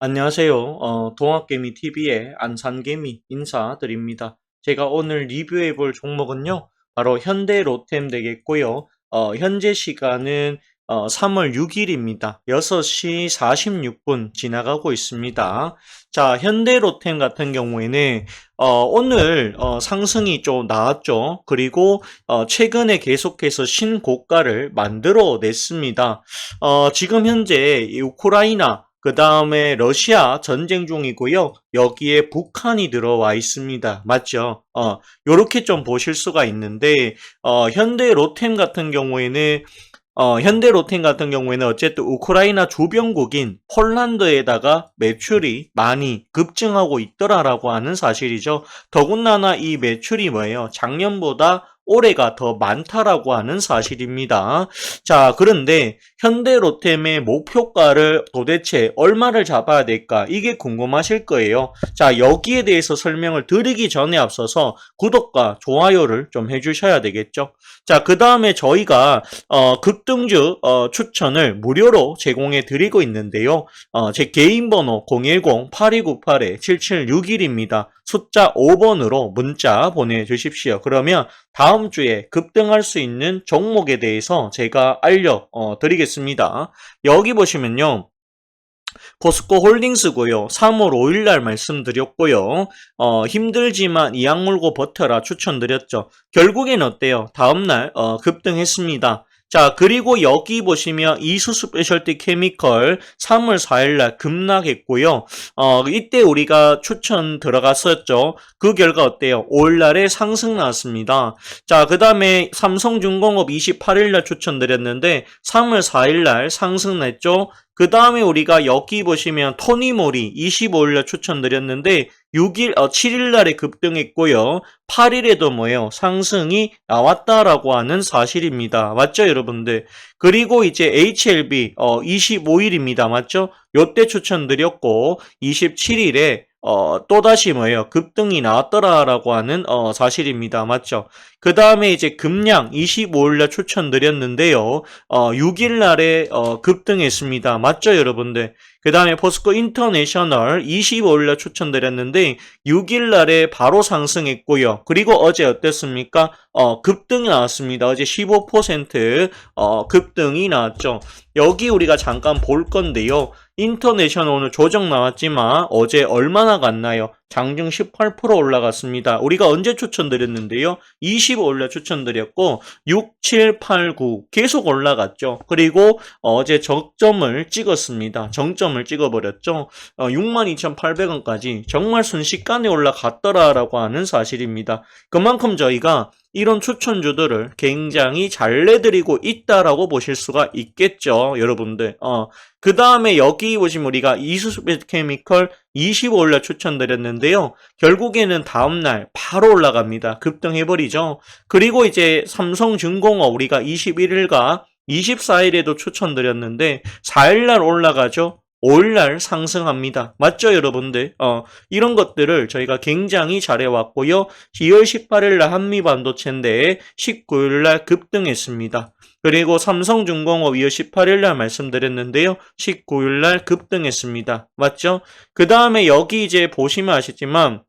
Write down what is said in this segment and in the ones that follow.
안녕하세요. 어, 동학개미 TV의 안산개미 인사드립니다. 제가 오늘 리뷰해 볼 종목은요, 바로 현대 로템 되겠고요. 어, 현재 시간은 어, 3월 6일입니다. 6시 46분 지나가고 있습니다. 자, 현대 로템 같은 경우에는 어, 오늘 어, 상승이 좀 나왔죠. 그리고 어, 최근에 계속해서 신고가를 만들어 냈습니다. 어, 지금 현재 이 우크라이나 그 다음에 러시아 전쟁 중이고요. 여기에 북한이 들어와 있습니다. 맞죠? 어, 요렇게 좀 보실 수가 있는데, 어, 현대 로템 같은 경우에는, 어, 현대 로템 같은 경우에는 어쨌든 우크라이나 주변국인 폴란드에다가 매출이 많이 급증하고 있더라라고 하는 사실이죠. 더군다나 이 매출이 뭐예요? 작년보다 올해가 더 많다라고 하는 사실입니다. 자, 그런데 현대 로템의 목표가를 도대체 얼마를 잡아야 될까? 이게 궁금하실 거예요. 자, 여기에 대해서 설명을 드리기 전에 앞서서 구독과 좋아요를 좀 해주셔야 되겠죠. 자, 그 다음에 저희가 어, 급등주 어, 추천을 무료로 제공해 드리고 있는데요. 어, 제 개인 번호 010-8298-7761입니다. 숫자 5번으로 문자 보내주십시오. 그러면 다음 주에 급등할 수 있는 종목에 대해서 제가 알려 어, 드리겠습니다. 여기 보시면요. 포스코 홀딩스고요. 3월 5일 날 말씀드렸고요. 어, 힘들지만 이악 물고 버텨라 추천드렸죠. 결국엔 어때요? 다음 날 어, 급등했습니다. 자, 그리고 여기 보시면 이수 스페셜티 케미컬 3월 4일날 급락했고요. 어, 이때 우리가 추천 들어갔었죠. 그 결과 어때요? 5일날에 상승 나왔습니다. 자, 그 다음에 삼성중공업 28일날 추천드렸는데 3월 4일날 상승 났죠. 그 다음에 우리가 여기 보시면 토니모리 25일날 추천드렸는데 6일, 어, 7일 날에 급등했고요. 8일에도 뭐예요? 상승이 나왔다라고 하는 사실입니다. 맞죠, 여러분들? 그리고 이제 HLB, 어, 25일입니다. 맞죠? 요때 추천드렸고, 27일에 어, 또다시 뭐예요? 급등이 나왔더라라고 하는 어, 사실입니다. 맞죠? 그 다음에 이제 금량 25일날 추천드렸는데요. 어, 6일날에 어, 급등했습니다. 맞죠, 여러분들? 그 다음에 포스코 인터내셔널 25일날 추천드렸는데 6일날에 바로 상승했고요. 그리고 어제 어땠습니까? 어, 급등이 나왔습니다. 어제 15% 어, 급등이 나왔죠. 여기 우리가 잠깐 볼 건데요. 인터내셔널 오늘 조정 나왔지만 어제 얼마나 갔나요? 장중 18% 올라갔습니다. 우리가 언제 추천드렸는데요? 25일날 추천드렸고 6, 7, 8, 9 계속 올라갔죠. 그리고 어제 적점을 찍었습니다. 정점을 찍어버렸죠. 어, 62,800원까지 정말 순식간에 올라갔더라라고 하는 사실입니다. 그만큼 저희가 이런 추천주들을 굉장히 잘 내드리고 있다라고 보실 수가 있겠죠, 여러분들. 어, 그 다음에 여기 보시면 우리가 이수스 케미컬 25일날 추천드렸는데요. 결국에는 다음날 바로 올라갑니다. 급등해버리죠. 그리고 이제 삼성중공업 우리가 21일과 24일에도 추천드렸는데 4일날 올라가죠. 5일날 상승합니다. 맞죠, 여러분들? 어, 이런 것들을 저희가 굉장히 잘해왔고요. 2월 18일날 한미 반도체인데 19일날 급등했습니다. 그리고 삼성중공업 2월 18일날 말씀드렸는데요. 19일날 급등했습니다. 맞죠? 그 다음에 여기 이제 보시면 아시지만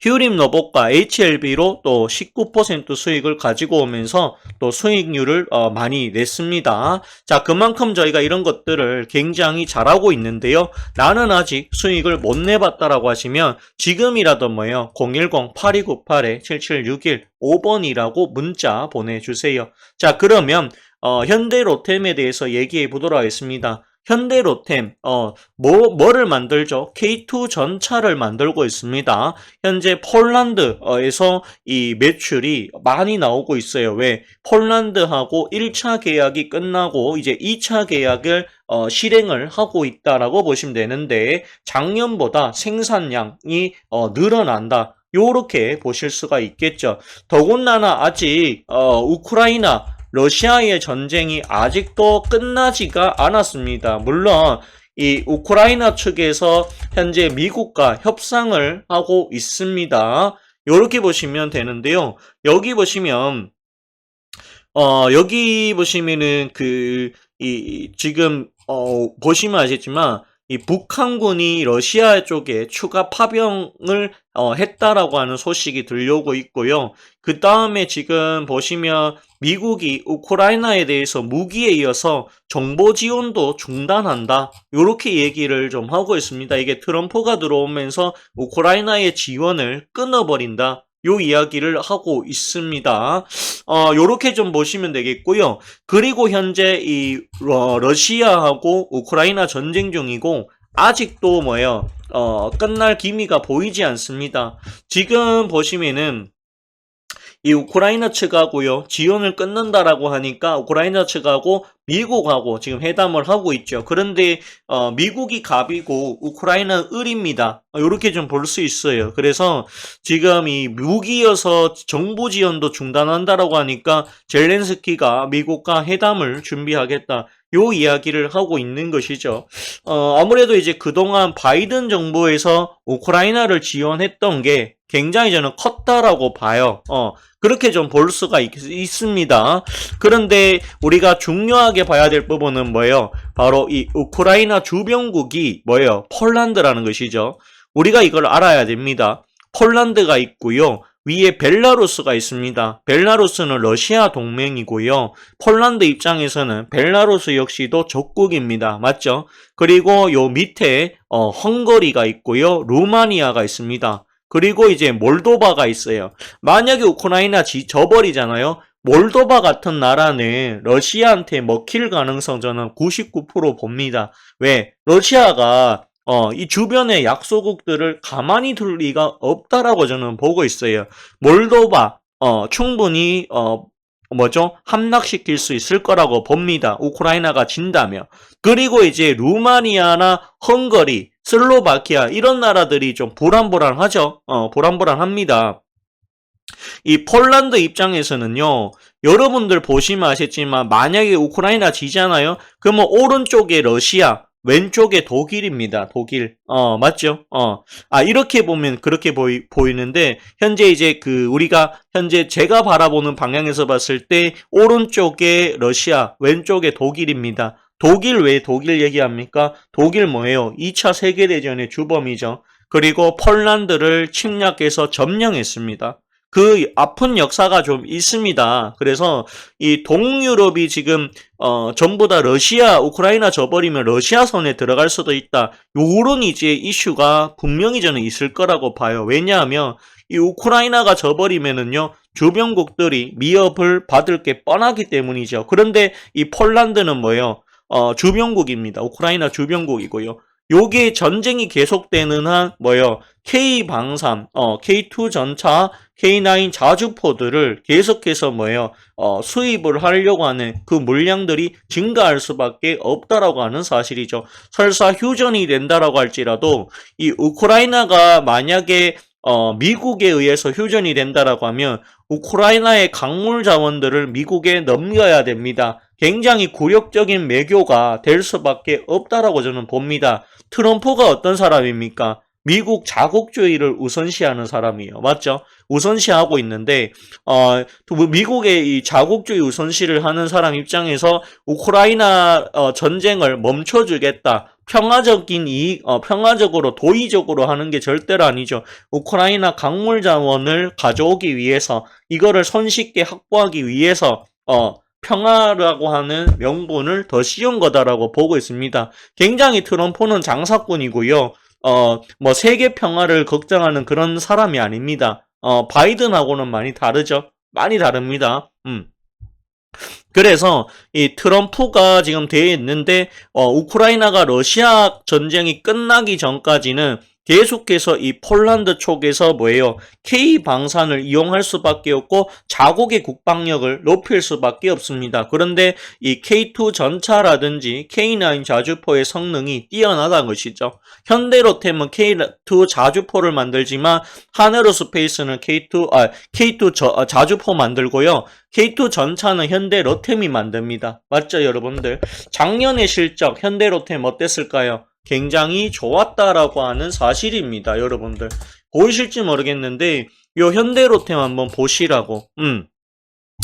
휴림 로봇과 HLB로 또 19% 수익을 가지고 오면서 또 수익률을 어, 많이 냈습니다. 자, 그만큼 저희가 이런 것들을 굉장히 잘하고 있는데요. 나는 아직 수익을 못 내봤다라고 하시면 지금이라도 뭐예요? 010-8298-7761 5번이라고 문자 보내주세요. 자, 그러면 어, 현대 로템에 대해서 얘기해 보도록 하겠습니다. 현대로템, 어, 뭐, 뭐를 만들죠? K2 전차를 만들고 있습니다. 현재 폴란드에서 이 매출이 많이 나오고 있어요. 왜? 폴란드하고 1차 계약이 끝나고 이제 2차 계약을 어, 실행을 하고 있다라고 보시면 되는데 작년보다 생산량이 어, 늘어난다. 요렇게 보실 수가 있겠죠. 더군다나 아직 어, 우크라이나 러시아의 전쟁이 아직도 끝나지가 않았습니다. 물론 이 우크라이나 측에서 현재 미국과 협상을 하고 있습니다. 이렇게 보시면 되는데요. 여기 보시면 어 여기 보시면은 그 이 지금 어 보시면 아시겠지만 이 북한군이 러시아 쪽에 추가 파병을 어, 했다라고 하는 소식이 들려오고 있고요. 그 다음에 지금 보시면 미국이 우크라이나에 대해서 무기에 이어서 정보 지원도 중단한다. 이렇게 얘기를 좀 하고 있습니다. 이게 트럼프가 들어오면서 우크라이나의 지원을 끊어버린다. 요 이야기를 하고 있습니다. 어, 요렇게 좀 보시면 되겠고요. 그리고 현재 이 러, 러시아하고 우크라이나 전쟁 중이고 아직도 뭐예요? 어, 끝날 기미가 보이지 않습니다. 지금 보시면은 이 우크라이나 측하고요 지원을 끊는다라고 하니까 우크라이나 측하고 미국하고 지금 회담을 하고 있죠. 그런데 어, 미국이 갑이고 우크라이나는 을입니다. 이렇게 좀 볼 수 있어요. 그래서 지금 이 무기여서 정보 지원도 중단한다라고 하니까 젤렌스키가 미국과 회담을 준비하겠다. 요 이야기를 하고 있는 것이죠. 어, 아무래도 이제 그동안 바이든 정부에서 우크라이나를 지원했던 게 굉장히 저는 컸다라고 봐요. 어, 그렇게 좀 볼 수가 있, 있습니다. 그런데 우리가 중요하게 봐야 될 부분은 뭐예요? 바로 이 우크라이나 주변국이 뭐예요? 폴란드라는 것이죠. 우리가 이걸 알아야 됩니다. 폴란드가 있고요. 위에 벨라루스가 있습니다. 벨라루스는 러시아 동맹이고요. 폴란드 입장에서는 벨라루스 역시도 적국입니다. 맞죠? 그리고 요 밑에 어, 헝거리가 있고요. 루마니아가 있습니다. 그리고 이제 몰도바가 있어요. 만약에 우크라이나 지, 져버리잖아요. 몰도바 같은 나라는 러시아한테 먹힐 가능성 저는 99% 봅니다. 왜? 러시아가 어, 이 주변의 약소국들을 가만히 둘 리가 없다라고 저는 보고 있어요. 몰도바, 어, 충분히, 어, 뭐죠? 함락시킬 수 있을 거라고 봅니다. 우크라이나가 진다면. 그리고 이제 루마니아나 헝거리, 슬로바키아, 이런 나라들이 좀 불안불안하죠? 어, 불안불안합니다. 이 폴란드 입장에서는요, 여러분들 보시면 아시겠지만, 만약에 우크라이나 지잖아요? 그러면 오른쪽에 러시아, 왼쪽에 독일입니다. 독일. 어, 맞죠? 어. 아, 이렇게 보면 그렇게 보이, 보이는데, 현재 이제 그, 우리가, 현재 제가 바라보는 방향에서 봤을 때, 오른쪽에 러시아, 왼쪽에 독일입니다. 독일 왜 독일 얘기합니까? 독일 뭐예요? 2차 세계대전의 주범이죠. 그리고 폴란드를 침략해서 점령했습니다. 그 아픈 역사가 좀 있습니다. 그래서 이 동유럽이 지금 어 전부 다 러시아, 우크라이나 져버리면 러시아 선에 들어갈 수도 있다. 요런 이제 이슈가 분명히 저는 있을 거라고 봐요. 왜냐하면 이 우크라이나가 져버리면은요 주변국들이 미업을 받을 게 뻔하기 때문이죠. 그런데 이 폴란드는 뭐예요? 어 주변국입니다. 우크라이나 주변국이고요. 요게 전쟁이 계속되는 한 뭐요 K 방산, 어 K2 전차, K9 자주포들을 계속해서 뭐예요 어 수입을 하려고 하는 그 물량들이 증가할 수밖에 없다라고 하는 사실이죠. 설사 휴전이 된다라고 할지라도 이 우크라이나가 만약에 어, 미국에 의해서 휴전이 된다라고 하면 우크라이나의 강물 자원들을 미국에 넘겨야 됩니다. 굉장히 굴욕적인 매교가 될 수밖에 없다라고 저는 봅니다. 트럼프가 어떤 사람입니까? 미국 자국주의를 우선시하는 사람이에요. 맞죠? 우선시하고 있는데, 어, 미국의 이 자국주의 우선시를 하는 사람 입장에서 우크라이나 어, 전쟁을 멈춰 주겠다. 평화적인 이익, 어, 평화적으로 도의적으로 하는 게 절대로 아니죠. 우크라이나 강물 자원을 가져오기 위해서 이거를 손쉽게 확보하기 위해서 어, 평화라고 하는 명분을 더 씌운 거다라고 보고 있습니다. 굉장히 트럼프는 장사꾼이고요. 어, 뭐 세계 평화를 걱정하는 그런 사람이 아닙니다. 어, 바이든하고는 많이 다르죠. 많이 다릅니다. 음. 그래서 이 트럼프가 지금 되어 있는데 어, 우크라이나가 러시아 전쟁이 끝나기 전까지는 계속해서 이 폴란드 쪽에서 뭐예요? K 방산을 이용할 수밖에 없고 자국의 국방력을 높일 수밖에 없습니다. 그런데 이 K2 전차라든지 K9 자주포의 성능이 뛰어나다는 것이죠. 현대로템은 K2 자주포를 만들지만 하네로스페이스는 K2 아 K2 저, 아, 자주포 만들고요. K2 전차는 현대 로템이 만듭니다. 맞죠, 여러분들? 작년의 실적 현대 로템 어땠을까요? 굉장히 좋았다라고 하는 사실입니다, 여러분들. 보이실지 모르겠는데 요 현대로템 한번 보시라고. 음.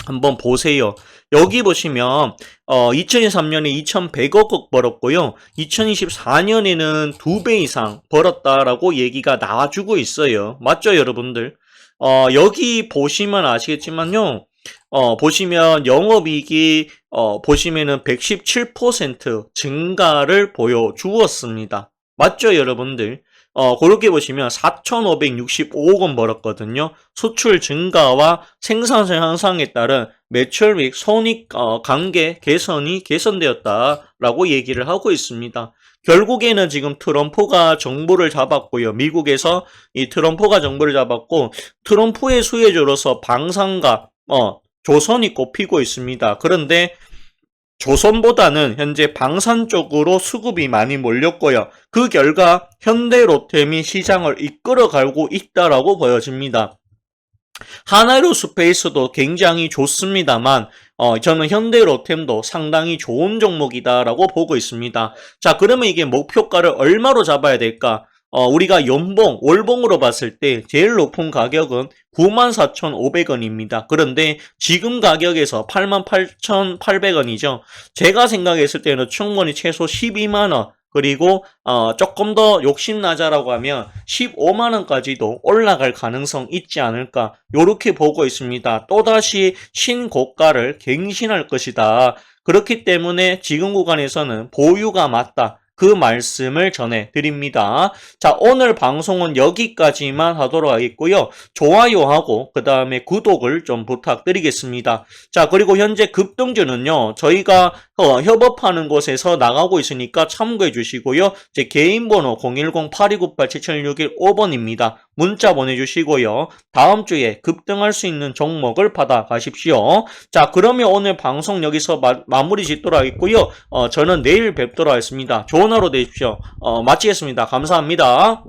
한번 보세요. 여기 보시면 어 2023년에 2,100억 벌었고요. 2024년에는 두 배 이상 벌었다라고 얘기가 나와주고 있어요. 맞죠, 여러분들? 어 여기 보시면 아시겠지만요. 어 보시면 영업이익이 어 보시면은 117% 증가를 보여주었습니다. 맞죠, 여러분들? 어, 그렇게 보시면 4,565억 원 벌었거든요. 수출 증가와 생산성 향상에 따른 매출 및 손익 어, 관계 개선이 개선되었다라고 얘기를 하고 있습니다. 결국에는 지금 트럼프가 정부를 잡았고요. 미국에서 이 트럼프가 정부를 잡았고 트럼프의 수혜주로서 방산과 어, 조선이 꼽히고 있습니다. 그런데 조선보다는 현재 방산 쪽으로 수급이 많이 몰렸고요. 그 결과 현대 로템이 시장을 이끌어가고 있다라고 보여집니다. 하나로 스페이스도 굉장히 좋습니다만 어, 저는 현대 로템도 상당히 좋은 종목이다라고 보고 있습니다. 자 그러면 이게 목표가를 얼마로 잡아야 될까? 어, 우리가 연봉, 월봉으로 봤을 때 제일 높은 가격은 94,500원입니다. 그런데 지금 가격에서 88,800원이죠. 제가 생각했을 때는 충분히 최소 12만원, 그리고 어, 조금 더 욕심나자라고 하면 15만 원까지도 올라갈 가능성 있지 않을까 요렇게 보고 있습니다. 또다시 신고가를 갱신할 것이다. 그렇기 때문에 지금 구간에서는 보유가 맞다. 그 말씀을 전해 드립니다. 자, 오늘 방송은 여기까지만 하도록 하겠고요. 좋아요하고 그 다음에 구독을 좀 부탁드리겠습니다. 자, 그리고 현재 급등주는요. 저희가 어, 협업하는 곳에서 나가고 있으니까 참고해 주시고요. 제 개인 번호 010-8298-7761-5번입니다. 문자 보내주시고요. 다음 주에 급등할 수 있는 종목을 받아 가십시오. 자, 그러면 오늘 방송 여기서 마, 마무리 짓도록 하겠고요. 어, 저는 내일 뵙도록 하겠습니다. 좋은 하루 되십시오. 어, 마치겠습니다. 감사합니다.